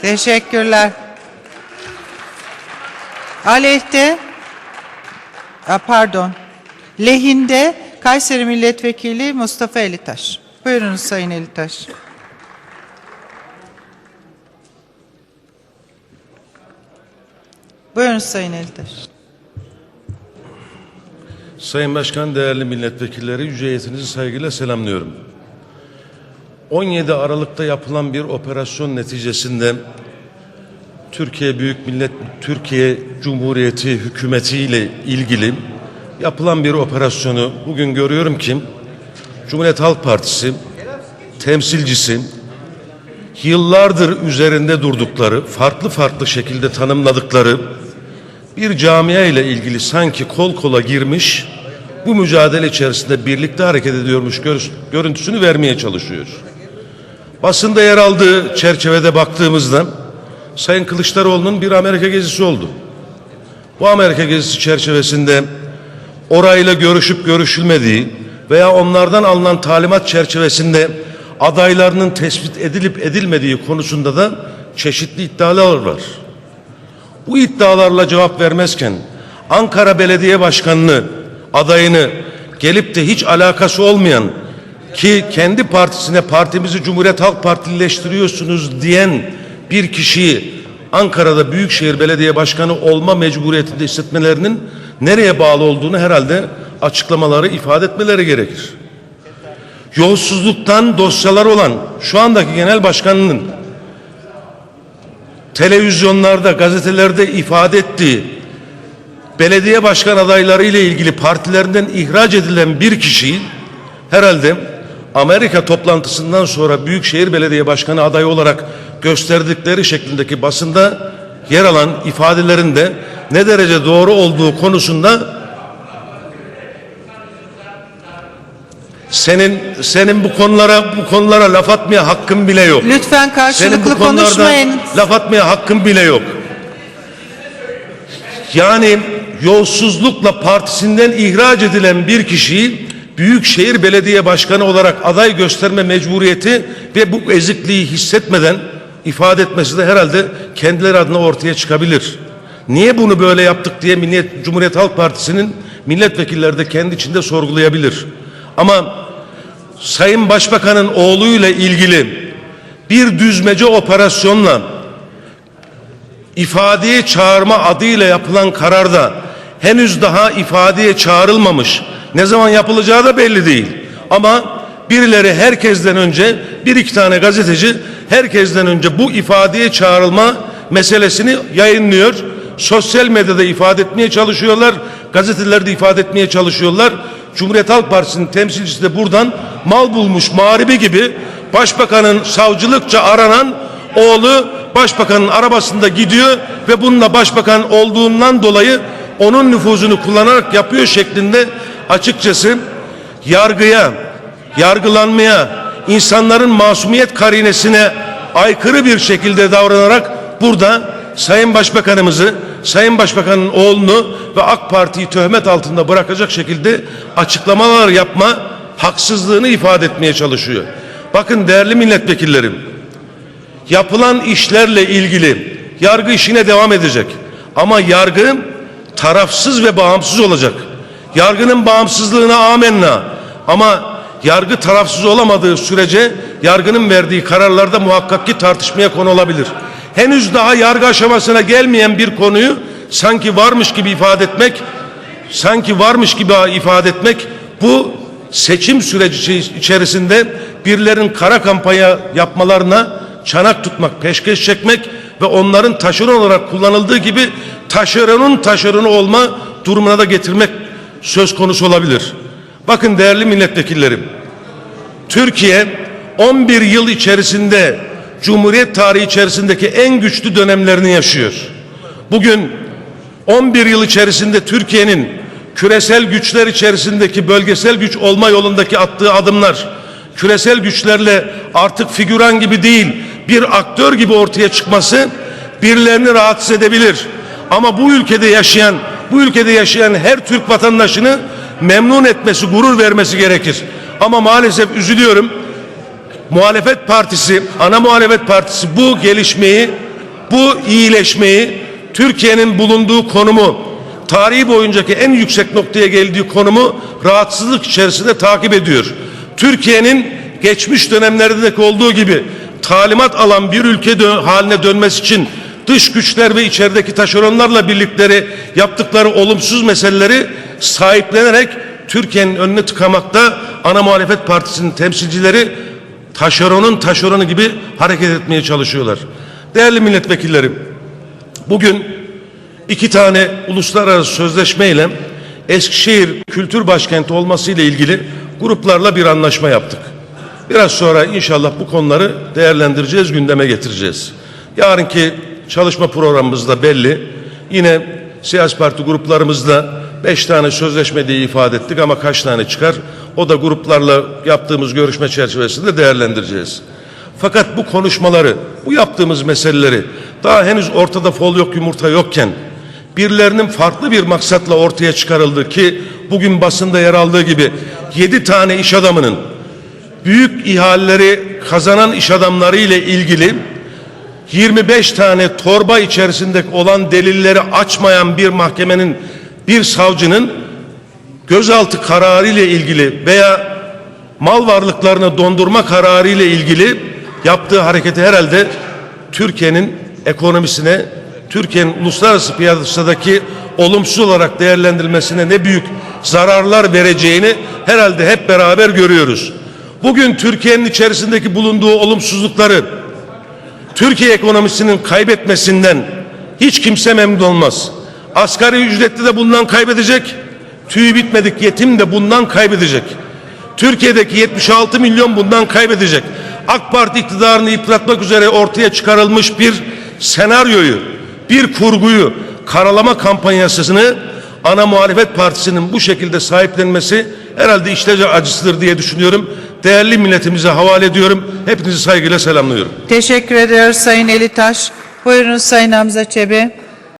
Teşekkürler. Aleyhte, pardon, lehinde Kayseri Milletvekili Mustafa Elitaş. Buyurunuz Sayın Elitaş. Buyurunuz Sayın Elitaş. Sayın Başkan, değerli milletvekilleri, yüce saygıyla selamlıyorum. 17 Aralık'ta yapılan bir operasyon neticesinde Türkiye Büyük Millet Türkiye Cumhuriyeti hükümeti ile ilgili yapılan bir operasyonu bugün görüyorum ki Cumhuriyet Halk Partisi temsilcisi yıllardır üzerinde durdukları, farklı farklı şekilde tanımladıkları bir camia ile ilgili sanki kol kola girmiş, bu mücadele içerisinde birlikte hareket ediyormuş gör- görüntüsünü vermeye çalışıyor. Basında yer aldığı çerçevede baktığımızda Sayın Kılıçdaroğlu'nun bir Amerika gezisi oldu. Bu Amerika gezisi çerçevesinde orayla görüşüp görüşülmediği veya onlardan alınan talimat çerçevesinde adaylarının tespit edilip edilmediği konusunda da çeşitli iddialar var. Bu iddialarla cevap vermezken Ankara Belediye Başkanı'nı adayını gelip de hiç alakası olmayan ki kendi partisine partimizi Cumhuriyet Halk Partilileştiriyorsunuz diyen bir kişiyi Ankara'da Büyükşehir Belediye Başkanı olma mecburiyetinde hissetmelerinin nereye bağlı olduğunu herhalde açıklamaları ifade etmeleri gerekir. Yolsuzluktan dosyalar olan şu andaki genel başkanının televizyonlarda, gazetelerde ifade ettiği belediye başkan adayları ile ilgili partilerinden ihraç edilen bir kişiyi herhalde Amerika toplantısından sonra Büyükşehir Belediye Başkanı adayı olarak gösterdikleri şeklindeki basında yer alan ifadelerinde ne derece doğru olduğu konusunda senin senin bu konulara bu konulara laf atmaya hakkın bile yok. Lütfen karşılıklı konuşmayın. laf atmaya hakkın bile yok. Yani yolsuzlukla partisinden ihraç edilen bir kişiyi Büyükşehir Belediye Başkanı olarak aday gösterme mecburiyeti ve bu ezikliği hissetmeden ifade etmesi de herhalde kendileri adına ortaya çıkabilir. Niye bunu böyle yaptık diye Milliyet, Cumhuriyet Halk Partisi'nin milletvekilleri de kendi içinde sorgulayabilir. Ama Sayın Başbakan'ın oğluyla ilgili bir düzmece operasyonla ifadeye çağırma adıyla yapılan kararda henüz daha ifadeye çağrılmamış. Ne zaman yapılacağı da belli değil. Ama birileri herkesten önce bir iki tane gazeteci herkesten önce bu ifadeye çağrılma meselesini yayınlıyor. Sosyal medyada ifade etmeye çalışıyorlar. Gazetelerde ifade etmeye çalışıyorlar. Cumhuriyet Halk Partisi'nin temsilcisi de buradan mal bulmuş mağribi gibi başbakanın savcılıkça aranan oğlu başbakanın arabasında gidiyor ve bununla başbakan olduğundan dolayı onun nüfuzunu kullanarak yapıyor şeklinde açıkçası yargıya, yargılanmaya, insanların masumiyet karinesine aykırı bir şekilde davranarak burada Sayın Başbakanımızı, Sayın Başbakanın oğlunu ve AK Parti'yi töhmet altında bırakacak şekilde açıklamalar yapma haksızlığını ifade etmeye çalışıyor. Bakın değerli milletvekillerim, yapılan işlerle ilgili yargı işine devam edecek. Ama yargı tarafsız ve bağımsız olacak. Yargının bağımsızlığına amenna. Ama yargı tarafsız olamadığı sürece yargının verdiği kararlarda muhakkak ki tartışmaya konu olabilir. Henüz daha yargı aşamasına gelmeyen bir konuyu sanki varmış gibi ifade etmek, sanki varmış gibi ifade etmek bu seçim süreci içerisinde birilerin kara kampanya yapmalarına çanak tutmak, peşkeş çekmek ve onların taşeron olarak kullanıldığı gibi taşeronun taşeronu olma durumuna da getirmek söz konusu olabilir. Bakın değerli milletvekillerim, Türkiye 11 yıl içerisinde Cumhuriyet tarihi içerisindeki en güçlü dönemlerini yaşıyor. Bugün 11 yıl içerisinde Türkiye'nin küresel güçler içerisindeki bölgesel güç olma yolundaki attığı adımlar, küresel güçlerle artık figüran gibi değil, bir aktör gibi ortaya çıkması birilerini rahatsız edebilir. Ama bu ülkede yaşayan, bu ülkede yaşayan her Türk vatandaşını memnun etmesi, gurur vermesi gerekir. Ama maalesef üzülüyorum. Muhalefet partisi, ana muhalefet partisi bu gelişmeyi bu iyileşmeyi Türkiye'nin bulunduğu konumu tarihi boyuncaki en yüksek noktaya geldiği konumu rahatsızlık içerisinde takip ediyor. Türkiye'nin geçmiş dönemlerdeki olduğu gibi talimat alan bir ülke dö- haline dönmesi için dış güçler ve içerideki taşeronlarla birlikleri yaptıkları olumsuz meseleleri sahiplenerek Türkiye'nin önüne tıkamakta ana muhalefet partisinin temsilcileri taşeronun taşeronu gibi hareket etmeye çalışıyorlar. Değerli milletvekillerim, bugün iki tane uluslararası sözleşmeyle Eskişehir kültür başkenti olması ile ilgili gruplarla bir anlaşma yaptık. Biraz sonra inşallah bu konuları değerlendireceğiz, gündeme getireceğiz. Yarınki çalışma programımız da belli. Yine siyasi parti gruplarımızla beş tane sözleşme diye ifade ettik ama kaç tane çıkar? O da gruplarla yaptığımız görüşme çerçevesinde değerlendireceğiz. Fakat bu konuşmaları, bu yaptığımız meseleleri daha henüz ortada fol yok yumurta yokken birilerinin farklı bir maksatla ortaya çıkarıldı ki bugün basında yer aldığı gibi yedi tane iş adamının büyük ihaleleri kazanan iş adamları ile ilgili 25 tane torba içerisinde olan delilleri açmayan bir mahkemenin bir savcının gözaltı kararı ile ilgili veya mal varlıklarını dondurma kararı ile ilgili yaptığı hareketi herhalde Türkiye'nin ekonomisine, Türkiye'nin uluslararası piyasadaki olumsuz olarak değerlendirilmesine ne büyük zararlar vereceğini herhalde hep beraber görüyoruz. Bugün Türkiye'nin içerisindeki bulunduğu olumsuzlukları Türkiye ekonomisinin kaybetmesinden hiç kimse memnun olmaz. Asgari ücretli de bundan kaybedecek. Tüyü bitmedik yetim de bundan kaybedecek. Türkiye'deki 76 milyon bundan kaybedecek. AK Parti iktidarını yıpratmak üzere ortaya çıkarılmış bir senaryoyu, bir kurguyu, karalama kampanyasını ana muhalefet partisinin bu şekilde sahiplenmesi herhalde işlece acısıdır diye düşünüyorum. Değerli milletimize havale ediyorum. Hepinizi saygıyla selamlıyorum. Teşekkür ediyoruz Sayın Elitaş. Buyurun Sayın Hamza Çebi.